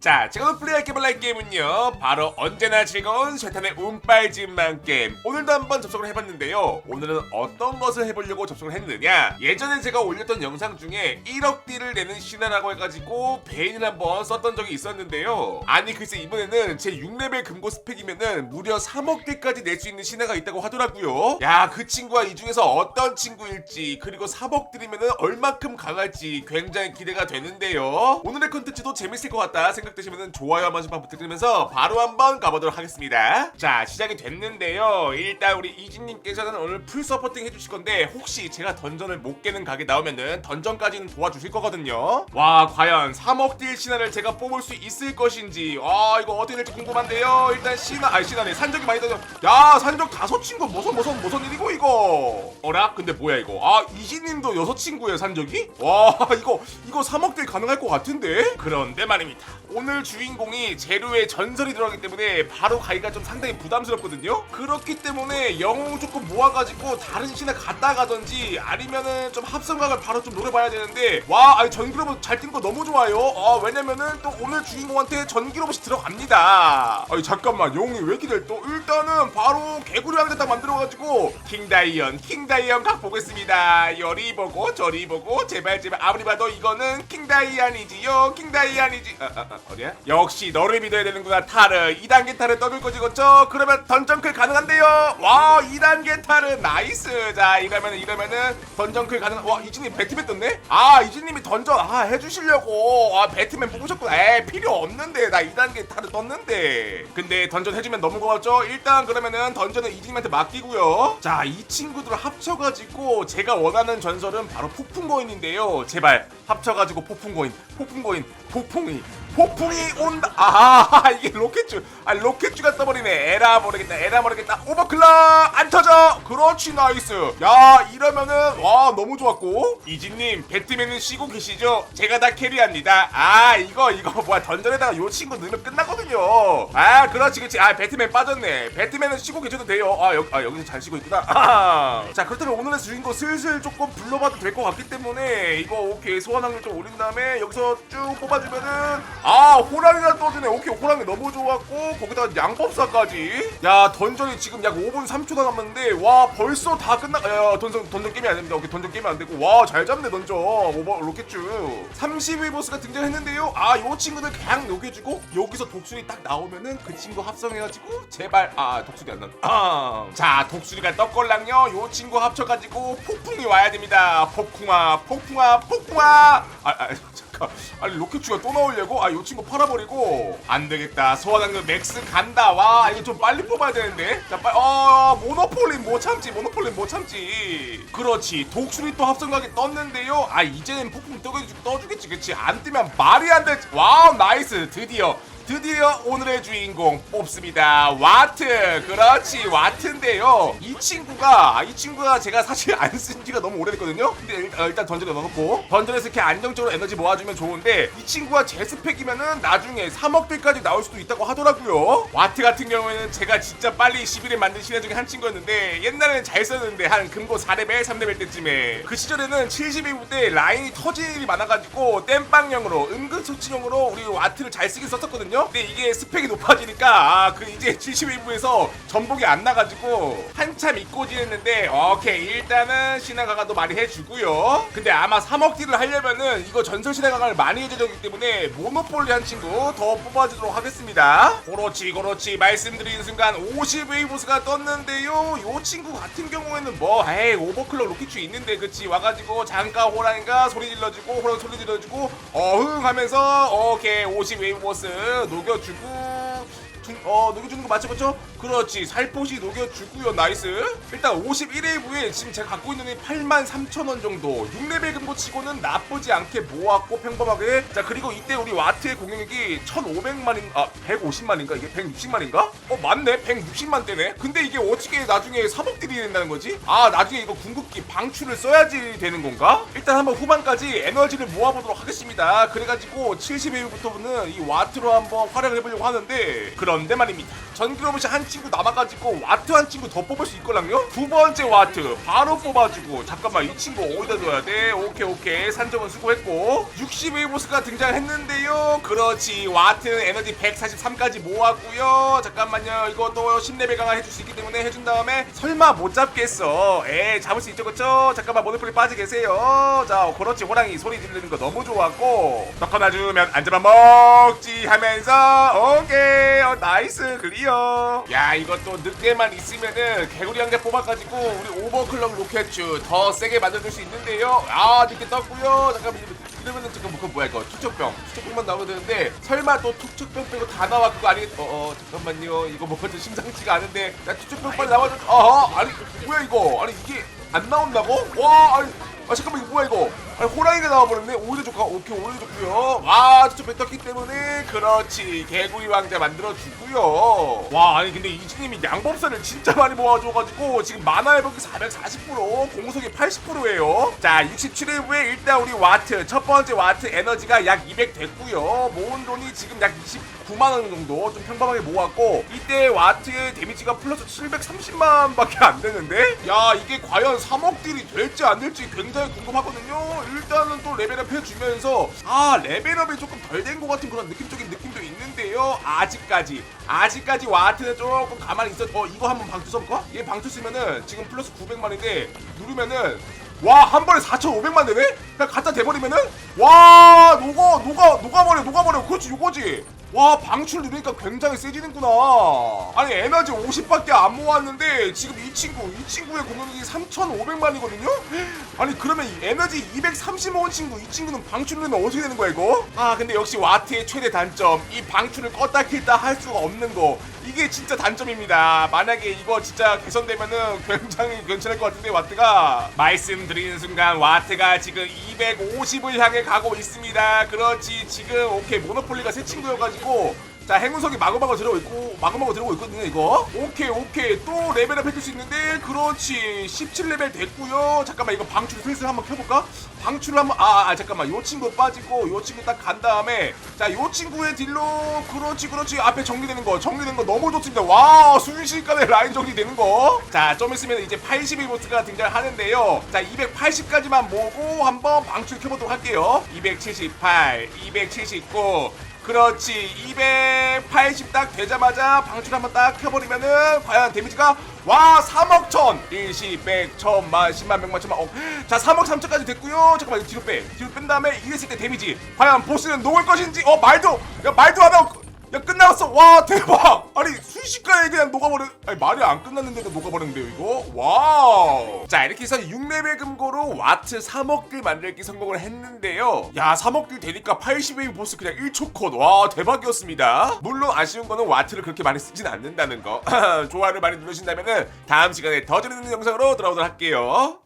자, 제가 오늘 플레이할 게임을 게임은요 바로 언제나 즐거운 쇠탄의 운빨진만 게임. 오늘도 한번 접속을 해봤는데요. 오늘은 어떤 것을 해보려고 접속을 했느냐? 예전에 제가 올렸던 영상 중에 1억 딜을 내는 신화라고 해가지고 베인을 한번 썼던 적이 있었는데요. 아니 글쎄 이번에는 제 6레벨 금고 스펙이면은 무려 3억 딜까지 낼 수 있는 신화가 있다고 하더라고요. 야 그 친구가 이 중에서 어떤 친구일지 그리고 3억 딜이면은 얼만큼 강할지 굉장히 기대가 되는데요. 오늘의 컨텐츠도 재밌을 것 같다 생각 되시면 좋아요 한 번씩만 부탁드리면서 바로 한번 가보도록 하겠습니다. 자 시작이 됐는데요. 일단 우리 이진님께서는 오늘 풀 서포팅 해주실 건데 혹시 제가 던전을 못 깨는 각이 나오면은 던전까지는 도와주실 거거든요. 와 과연 3억 딜 신화를 제가 뽑을 수 있을 것인지. 아 이거 어떻게 될지 궁금한데요. 일단 신화 아니 신화네. 산적이 많이 던져. 야 산적 다섯 친구. 무슨 무슨 무슨 일이고 이거? 어라? 근데 뭐야 이거? 아 이진님도 여섯 친구예요 산적이? 와 이거 이거 3억 딜 가능할 것 같은데? 그런데 말입니다 오늘 주인공이 재료에 전설이 들어가기 때문에 바로 가기가 좀 상당히 부담스럽거든요. 그렇기 때문에 영웅 조금 모아가지고 다른 신에 갔다 가든지 아니면은 좀 합성각을 바로 좀 노려봐야 되는데 와 아니 전기로봇 잘 뛴 거 너무 좋아요. 아 왜냐면은 또 오늘 주인공한테 전기로봇이 들어갑니다. 아니 잠깐만 영웅이 왜 이렇게 될또? 일단은 바로 개구리 하나 딱 만들어가지고 킹다이언 킹다이언 각 보겠습니다. 여리 보고 저리 보고 제발 제발. 아무리 봐도 이거는 킹다이언이지요 킹다이언이지. 아, 아, 아, 어디야? 역시 너를 믿어야 되는구나 타르 2단계 타르 떠들 거지 그쵸? 그러면 던전클 가능한데요? 와 2단계 타르 나이스. 자 이러면은 이러면은 던전클 가능 와 이진님 배트맨 떴네? 아 이진님이 던전 아 해주시려고. 아 배트맨 뽑으셨구나. 에 필요 없는데. 나 2단계 타르 떴는데. 근데 던전 해주면 너무 고맙죠? 일단 그러면은 던전은 이진님한테 맡기고요. 자 이 친구들 합쳐가지고 제가 원하는 전설은 바로 폭풍거인인데요. 제발 합쳐가지고 폭풍거인 폭풍거인 폭풍이 폭풍이 온다 아 이게 로켓주 아 로켓주가 떠버리네. 에라 모르겠다 에라 모르겠다. 오버클락 안 터져! 그렇지 나이스. 야 이러면은 와 너무 좋았고. 이진님 배트맨은 쉬고 계시죠? 제가 다 캐리합니다. 아 이거 이거 뭐야 던전에다가 요 친구 넣으면 끝나거든요. 아 그렇지 그렇지. 아 배트맨 빠졌네. 배트맨은 쉬고 계셔도 돼요. 아, 여, 아 여기서 잘 쉬고 있구나. 아하. 자 그렇다면 오늘의 주인공 슬슬 조금 불러봐도 될 것 같기 때문에 이거 오케이 소환 확률 좀 올린 다음에 여기서 쭉 뽑아주면은 아 호랑이가 떠드네. 오케이 호랑이 너무 좋았고 거기다가 양법사까지. 야 던전이 지금 약 5분 3초 남았는데 와 벌써 다 끝나 야 던전 던전 게임이 안 됩니다. 오케이 던전 게임이 안 되고. 와 잘 잡네 던전. 오버 로켓주. 30위 보스가 등장했는데요. 아 요 친구들 그냥 녹여주고 여기서 독수리 딱 나오면은 그 친구 합성해가지고 제발 아 독수리 안 나온다 아. 자 독수리가 떴걸랑요. 요 친구 합쳐가지고 폭풍이 와야 됩니다. 폭풍아 폭풍아 폭풍아 아, 아 잠깐 아니 로켓주가 또 나오려고? 아 요 친구 팔아버리고. 안 되겠다. 소환하는 맥스 간다. 와 이거 좀 빨리 뽑아야 되는데. 자 빨리 어 모노폴린 못 참지. 모노폴린 못 참지. 그렇지. 독수리 또 합성각이 떴는데요. 아 이제는 폭풍 떠주겠지. 그치? 안 뜨면 말이 안 되지 와우 나이스. 드디어 드디어 오늘의 주인공 뽑습니다. 와트. 그렇지, 와트인데요. 이 친구가, 이 친구가 제가 사실 안 쓴 지가 너무 오래됐거든요? 근데 일- 어, 일단 던전에 넣어놓고, 던전에서 이렇게 안정적으로 에너지 모아주면 좋은데, 이 친구가 제 스펙이면은 나중에 3억대까지 나올 수도 있다고 하더라고요. 와트 같은 경우에는 제가 진짜 빨리 11일 만든 신화 중에 한 친구였는데, 옛날에는 잘 썼는데, 한 금고 4레벨, 3레벨 때쯤에. 그 시절에는 70일 때 라인이 터질 일이 많아가지고, 땜빵용으로, 은근소치용으로 우리 와트를 잘 쓰긴 썼었거든요? 근데 이게 스펙이 높아지니까, 아, 그 이제 70일부에서 전복이 안 나가지고, 한참 잊고 지냈는데, 오케이, 일단은 신화 강화도 많이 해주고요. 근데 아마 3억 딜을 하려면은, 이거 전설 신화 강화를 많이 해줘야 되기 때문에, 모노폴리 한 친구 더 뽑아주도록 하겠습니다. 그렇지, 그렇지. 말씀드리는 순간, 50웨이 보스가 떴는데요. 요 친구 같은 경우에는 뭐, 에이, 오버클럭 로켓추 있는데, 그치. 와가지고, 잠깐 호랑이가 소리 질러주고, 호랑이 소리 질러주고, 어흥 하면서, 오케이, 50웨이 보스 녹여주고, 중- 어 녹여주는 거 맞죠 그쵸? 그렇지. 살포시 녹여주고요. 나이스. 일단 51회부에 지금 제가 갖고 있는 이 8만 3천원 정도. 6레벨 금고 치고는 나쁘지 않게 모았고 평범하게. 자 그리고 이때 우리 와트의 공격력이 1500만인 아 150만인가? 이게 160만인가? 어 맞네. 160만 대네. 근데 이게 어떻게 나중에 3억 딜이 된다는 거지? 아 나중에 이거 궁극기 방출을 써야지 되는 건가? 일단 한번 후반까지 에너지를 모아보도록 하겠습니다. 그래가지고 70회부터는 이 와트로 한번 활약을 해보려고 하는데 그런데 말입니다 로봇이 한 친구 남아가지고 와트 한 친구 더 뽑을 수 있걸랑요? 두 번째 와트 바로 뽑아주고 잠깐만 이 친구 어디다 둬야 돼? 오케이 오케이. 산정은 수고했고. 60의 보스가 등장했는데요. 그렇지. 와트는 에너지 143까지 모았고요. 잠깐만요. 이것도 10레벨 강화 해줄 수 있기 때문에 해준 다음에 설마 못 잡겠어. 에 잡을 수 있죠 그쵸? 잠깐만 모노폴리 빠지 계세요. 자 그렇지. 호랑이 소리 들리는 거 너무 좋았고. 떡 하나 주면 앉아만 먹지 하면서. 오케이. 어, 나이스. 클리어 야 이것도 늑대만 있으면은 개구리 한개 뽑아가지고 우리 오버클럭 로켓추 더 세게 만들어줄 수 있는데요. 아 늑대 떴고요. 잠깐만 이러면은 지금 그거 뭐야 이거? 투척병. 투척병만 나오면 되는데 설마 또 투척병 빼고 다 나와? 그거 아니 어, 어 잠깐만요. 이거 뭐가 좀 심상치가 않은데. 나 투척병 빨리 나와줘. 어 아니 뭐야 이거? 아니 이게 안 나온다고? 와 아니 아 잠깐만 이거 뭐야 이거 아니 호랑이가 나와버렸네. 오히려 좋고 오케이 오히려 좋고요 와 투척병 떴기 때문에. 그렇지. 개구리 왕자 만들어주고요. 와 아니 근데 이진님이 양법사를 진짜 많이 모아줘가지고 지금 만화 회복이 440% 공속이 80%예요. 자 67회 후에 일단 우리 와트 첫 번째 와트 에너지가 약 200 됐고요. 모은 돈이 지금 약 29만원 정도 좀 평범하게 모았고 이때 와트의 데미지가 플러스 730만 밖에 안 되는데? 야 이게 과연 3억 딜이 될지 안 될지 굉장히 궁금하거든요 일단은 또 레벨업 해주면서 아 레벨업이 조금 덜 된 것 같은 그런 느낌적인 느낌도 있는데요 아직까지 아직까지 와트는 조금 가만히 있어 어 이거 한번 방투 써볼까? 얘 방투 쓰면은 지금 플러스 900만인데 누르면은 와 한 번에 4,500만 되네? 그냥 갖다 대버리면은 와 녹아 녹아 녹아버려 녹아버려 그렇지 이거지 와 방출 누르니까 굉장히 세지는구나 아니 에너지 50밖에 안 모았는데 지금 이 친구 이 친구의 공격력이 3,500만이거든요? 아니 그러면 이 에너지 230 모은 친구 이 친구는 방출 누르면 어떻게 되는 거야 이거? 아 근데 역시 와트의 최대 단점. 이 방출을 껐다 켰다 할 수가 없는 거. 이게 진짜 단점입니다. 만약에 이거 진짜 개선되면은 굉장히 괜찮을 것 같은데 와트가? 말씀드리는 순간 와트가 지금 250을 향해 가고 있습니다. 그렇지 지금 오케이 모노폴리가 새 친구여가지고 자 행운석이 마구마구 들어오고 있고 마구마구 들어오고 있거든요 이거. 오케이 오케이. 또 레벨업 해줄 수 있는데 그렇지. 17레벨 됐고요. 잠깐만 이거 방출 슬슬 한번 켜볼까? 방출을 한번 아, 아 잠깐만. 요 친구 빠지고 요 친구 딱 간 다음에 자 요 친구의 딜로 그렇지 그렇지. 앞에 정리되는 거 정리되는 거 너무 좋습니다. 와 순식간에 라인 정리되는 거자좀 있으면 이제 81보스가 등장하는데요. 자 280까지만 모으고 한번 방출 켜보도록 할게요. 278 279 그렇지. 280 딱 되자마자 방출 한번 딱 켜버리면은 과연 데미지가 와 3억 천! 일시 백 천만 십만 백만 천만. 어. 자 3억 3천까지 됐고요. 잠깐만 뒤로 빼. 뒤로 뺀 다음에 이랬을 때 데미지. 과연 보스는 녹을 것인지? 어 말도 야 말도 안 하고 야 끝나갔어. 와 대박 순식간에 그냥 녹아버려. 아니 말이 안 끝났는데도 녹아버렸는데요 이거? 와우. 자 이렇게 해서 6레벨 금고로 와트 3억딜 만들기 성공을 했는데요. 야 3억딜 되니까 80웨이 보스 그냥 1초 컷와 대박이었습니다. 물론 아쉬운 거는 와트를 그렇게 많이 쓰진 않는다는 거. 좋아요를 많이 누르신다면 은 다음 시간에 더 재밌는 영상으로 돌아오도록 할게요